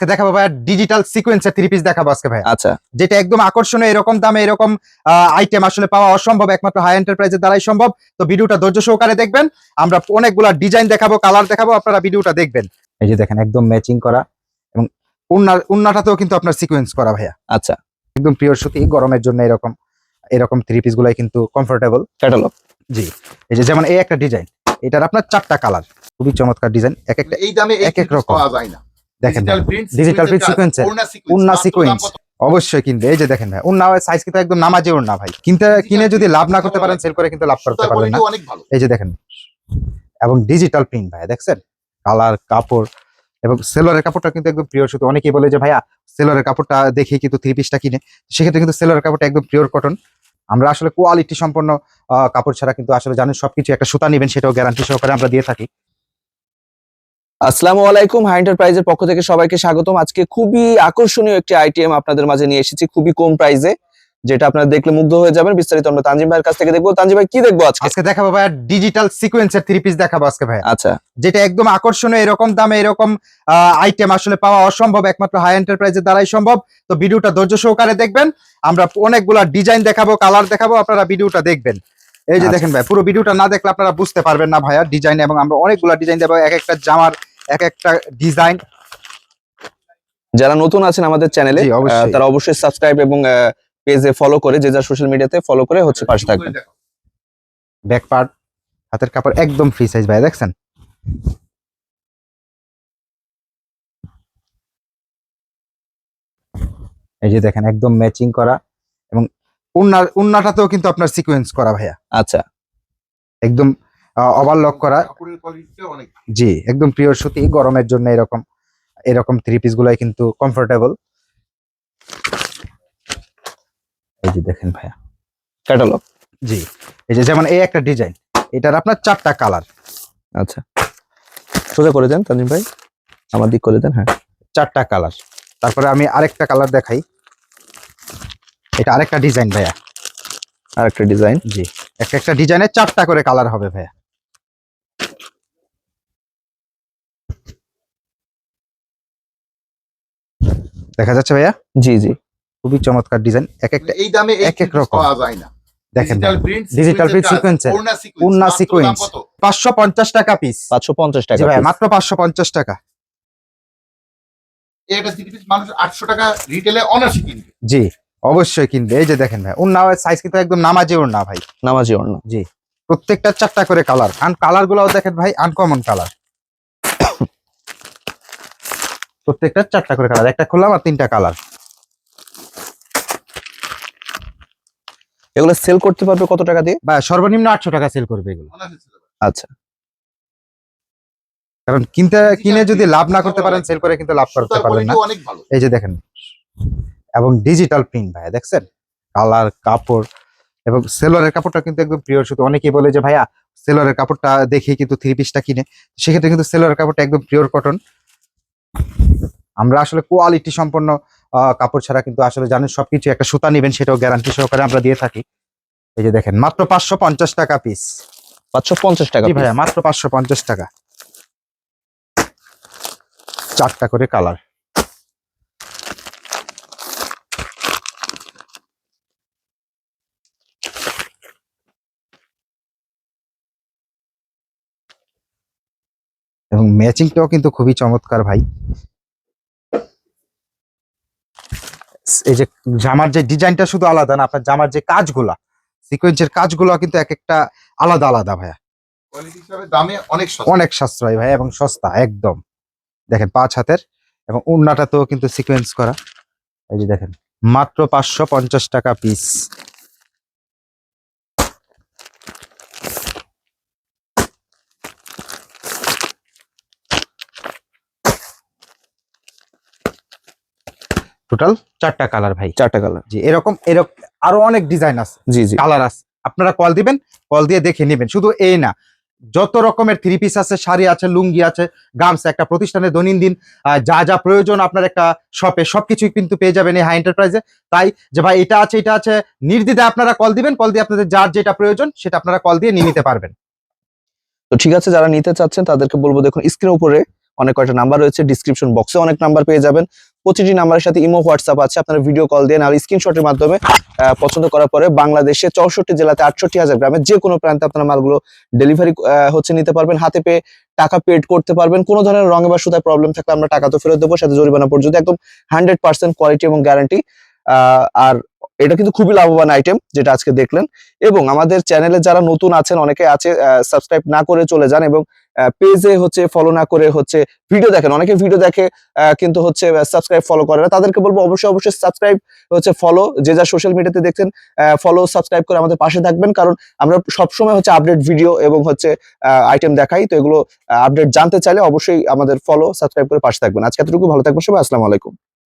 আজকে দেখাবো ভাই ডিজিটাল সিকোয়েন্সের থ্রি পিস দেখাবো আজকে ভাই আচ্ছা। যেটা একদম আকর্ষণীয় এরকম দামে এরকম আইটেম আসলে পাওয়া অসম্ভব একমাত্র হাই এন্টারপ্রাইজের দ্বারাই সম্ভব। তো ভিডিওটা ধৈর্য সহকারে দেখবেন। আমরা অনেকগুলা ডিজাইন দেখাবো কালার দেখাবো আপনারা ভিডিওটা দেখবেন। এই যে দেখেন একদম ম্যাচিং করা এবং উন্না উন্নাটাতেও কিন্তু আপনার সিকোয়েন্স করা ভাইয়া। আচ্ছা। একদম পিওর সুতি গরমের জন্য এরকম এরকম থ্রি পিস গুলাই কিন্তু কমফোর্টেবল ক্যাটালগ জি। এই যে যেমন এই একটা ডিজাইন এটার আপনার চারটা কালার খুবই চমৎকার ডিজাইন এক একটা এই দামে এক এক রকম। পাওয়া যায় না। দেখেন ডিজিটাল প্রিন্ট এর, উন্না সিকোয়েন্স অবশ্যই কিনবে। এই যে দেখেন ভাই উন্না সাইজ কিন্তু একদম নামাজে উন্না ভাই। কিনতে কিনে যদি লাভ না করতে পারেন সেল করে কিন্তু লাভ করতে পারবেন না। এই যে দেখেন এবং ডিজিটাল প্রিন্ট ভাই দেখছেন? কালার কাপড় এবং সেলরের কাপড়টা কিন্তু একদম পিওর সুতো। অনেকেই বলে যে ভাইয়া সেলরের কাপড়টা দেখে কিন্তু থ্রি পিসটা কিনে। সেক্ষেত্রে কিন্তু সেলরের কাপড়টা একদম পিওর কটন আমরা আসলে কোয়ালিটি সম্পন্ন কাপড় ছাড়া কিন্তু আসলে জানেন সবকিছু একটা সুতা নেবেন সেটাও গ্যারান্টি সহকারে আমরা দিয়ে থাকি। আসসালামু আলাইকুম হাই এন্টারপ্রাইজের পক্ষ থেকে সবাইকে স্বাগতম। আজকে খুবই আকর্ষণীয় একটি আইটেম আপনাদের মাঝে নিয়ে এসেছি খুবই কম প্রাইসে যেটা আপনারা দেখলে মুগ্ধ হয়ে যাবেন। বিস্তারিত আমরা তানজিম ভাইয়ের কাছ থেকে দেখব। তানজিম ভাই কি দেখব আজকে? আজকে দেখাবো ভাইয়া ডিজিটাল সিকোয়েন্সের থ্রি পিস দেখাবো আজকে ভাইয়া। আচ্ছা। যেটা একদম আকর্ষণীয় এরকম দামে এরকম আইটেম আসলে পাওয়া অসম্ভব একমাত্র হাই এন্টারপ্রাইজের দ্বারাই সম্ভব। তো ভিডিওটা ধৈর্য সহকারে দেখবেন। আমরা অনেকগুলা ডিজাইন দেখাবো কালার দেখাবো আপনারা ভিডিওটা দেখবেন। এই যে আচ্ছা। দেখেন ভাই পুরো ভিডিওটা না দেখলে আপনারা বুঝতে পারবেন না ভাইয়া ডিজাইন এবং আমরা অনেকগুলা ডিজাইন দেবো এক একটা জামার এক একটা ডিজাইন যারা নতুন আছেন আমাদের চ্যানেলে তারা অবশ্যই সাবস্ক্রাইব এবং পেজে ফলো করে যে যা সোশ্যাল মিডিয়াতে ফলো করে হচ্ছে পাশে থাকবেন। ব্যাক পার্ট হাতের কাপড় একদম ফ্রি সাইজ ভাই দেখছেন? এই যে দেখেন একদম ম্যাচিং করা এবং উন্নার উন্নাটাতেও কিন্তু আপনার সিকোয়েন্স করা ভাইয়া। আচ্ছা। একদম ওভারলক করা। জি একদম প্রিয় সুতি গরমের জন্য এরকম এরকম থ্রি পিস গুলাই কিন্তু কমফোর্টেবল এই যে দেখেন ভাইয়া। ক্যাটালগ জি এই যে যেমন এই একটা ডিজাইন এটার আপনার চারটা কালার আচ্ছা। সোজা করে দেন তানজিম ভাই। আমার দিক করে দেন হ্যাঁ। চারটা কালার তারপরে আমি আরেকটা কালার দেখাই। এটা আরেকটা ডিজাইন ভাইয়া। আরেকটা ডিজাইন জি এক একটা ডিজাইনে চারটা করে কালার হবে ভাইয়া। দেখা যাচ্ছে ভাইয়া? জি জি। খুবই চমৎকার ডিজাইন এক একটা এই দামে এক এক রকম। পাওয়া যায় না। দেখেন ডিজিটাল প্রিন্ট সিকোয়েন্স টাকা পিস জি টাকা ভাইয়া মাত্র পাঁচশো পঞ্চাশ টাকা। এটা থ্রি পিস মানুষ 800 টাকা রিটেলে অনার্সে কিনবে। জি অবশ্যই কিনবে। এই যে দেখেন ভাই সাইজ কিন্তু একদম নামাজি ভাই। নামাজি অন্য প্রত্যেকটা চারটা করে কালার আন কালার গুলাও দেখেন ভাই আনকমন কালার প্রত্যেকটা চারটা করে কালার একটা খুললাম আর তিনটা কালার এগুলো সেল করতে পারবে কত টাকা দিয়ে? বা সর্বনিম্ন আটশো টাকা সেল করবে এগুলো। আচ্ছা। কারণ কিনতে কিনে যদি লাভ না করতে পারেন সেল করে কিন্তু লাভ করতে পারবেন না। quality অনেক ভালো। এই যে দেখেন এবং ডিজিটাল প্রিন্ট ভাই দেখছেন? কালার কাপড় এবং সেলরের কাপড়টা কিন্তু একদম পিওর সুতো। অনেকেই বলে যে ভাইয়া সেলরের কাপড়টা দেখে কিন্তু থ্রি পিসটা কিনে। সেক্ষেত্রে কিন্তু সেলরের কাপড়টা একদম পিওর কটন আমরা আসলে কোয়ালিটি সম্পন্ন আহ, কাপড় ছাড়া কিন্তু আসলে জানেন সবকিছু একটা সুতা নেবেন সেটাও গ্যারান্টি সহকারে আমরা দিয়ে থাকি। এই যে দেখেন মাত্র পাঁচশো পঞ্চাশ টাকা পিস পাঁচশো পঞ্চাশ টাকা ভাইয়া মাত্র পাঁচশো পঞ্চাশ টাকা। চারটা করে কালার এবং ম্যাচিংটাও কিন্তু খুবই চমৎকার ভাই। এই যে জামার যে ডিজাইনটা শুধু আলাদা না আপনার জামার যে কাজগুলা সিকোয়েন্সের কাজগুলো কিন্তু এক একটা আলাদা আলাদা ভাইয়া। দামে অনেক অনেক সাশ্রয় ভাই এবং সস্তা একদম। দেখেন পাঁচ হাতের এবং উন্নাটাতেও কিন্তু সিকোয়েন্স করা। এই যে দেখেন মাত্র পাঁচশো পঞ্চাশ টাকা পিস টোটাল চারটা কালার ভাই। চারটা কালার জি এরকম এরকম আরও অনেক ডিজাইন আছে। জি জি। কালার আছে। আপনারা কল দিবেন কল দিয়ে দেখে নেবেন। শুধু এই না যত রকমের থ্রি পিস আছে শাড়ি আছে লুঙ্গি আছে গামস একটা প্রতিষ্ঠানের দৈনন্দিন যা যা প্রয়োজন আপনার একটা শপে সবকিছুই কিন্তু পেয়ে যাবেন এই হাই এন্টারপ্রাইজে তাই যে ভাই এটা আছে এটা আছে নির্দ্বিধায় আপনারা কল দিবেন কল দিয়ে আপনাদের যার যেটা প্রয়োজন সেটা আপনারা কল দিয়ে নিয়ে নিতে পারবেন। তো ঠিক আছে যারা নিতে চাচ্ছেন তাদেরকে বলব দেখুন স্ক্রিনের উপরে অনেক কয়টা নাম্বার রয়েছে ডিসক্রিপশন বক্সে অনেক নাম্বার পেয়ে যাবেন। প্রতিটি নাম্বারের সাথে ইমো হোয়াটসঅ্যাপ আছে, আপনারা ভিডিও কল দিয়ে আর স্ক্রিনশটের মাধ্যমে পছন্দ করার পরে বাংলাদেশে চৌষট্টি জেলাতে আটষট্টি হাজার গ্রামে যে কোনো প্রান্তে আপনারা মালগুলো ডেলিভারি হচ্ছে নিতে পারবেন। হাতে পেয়ে টাকা পেড করতে পারবেন। কোনো ধরনের রঙে বা সুতায় প্রবলেম থাকলে আমরা টাকা তো ফেরত দেবো, সাথে জরিমানা পর্যন্ত একদম হান্ড্রেড পার্সেন্ট কোয়ালিটি এবং গ্যারান্টি আর এটা কিন্তু খুবই লাভবান আইটেম যেটা আজকে দেখলেন। এবং আমাদের চ্যানেলে যারা নতুন আছেন, অনেকে আছে সাবস্ক্রাইব না করে চলে যান এবং পেজে হচ্ছে ফলো না করে হচ্ছে ভিডিও দেখেন। অনেকে ভিডিও দেখে কিন্তু হচ্ছে সাবস্ক্রাইব ফলো করে না। তাদেরকে বলব অবশ্যই অবশ্যই সাবস্ক্রাইব হচ্ছে ফলো যে যা সোশ্যাল মিডিয়াতে দেখছেন ফলো সাবস্ক্রাইব করে আমাদের পাশে থাকবেন। কারণ আমরা সবসময় হচ্ছে আপডেট ভিডিও এবং হচ্ছে আইটেম দেখাই। তো এগুলো আপডেট জানতে চাইলে অবশ্যই আমাদের ফলো সাবস্ক্রাইব করে পাশে থাকবেন। আজকে এতটুকু। ভালো থাকবেন সবাই। আসসালামু আলাইকুম।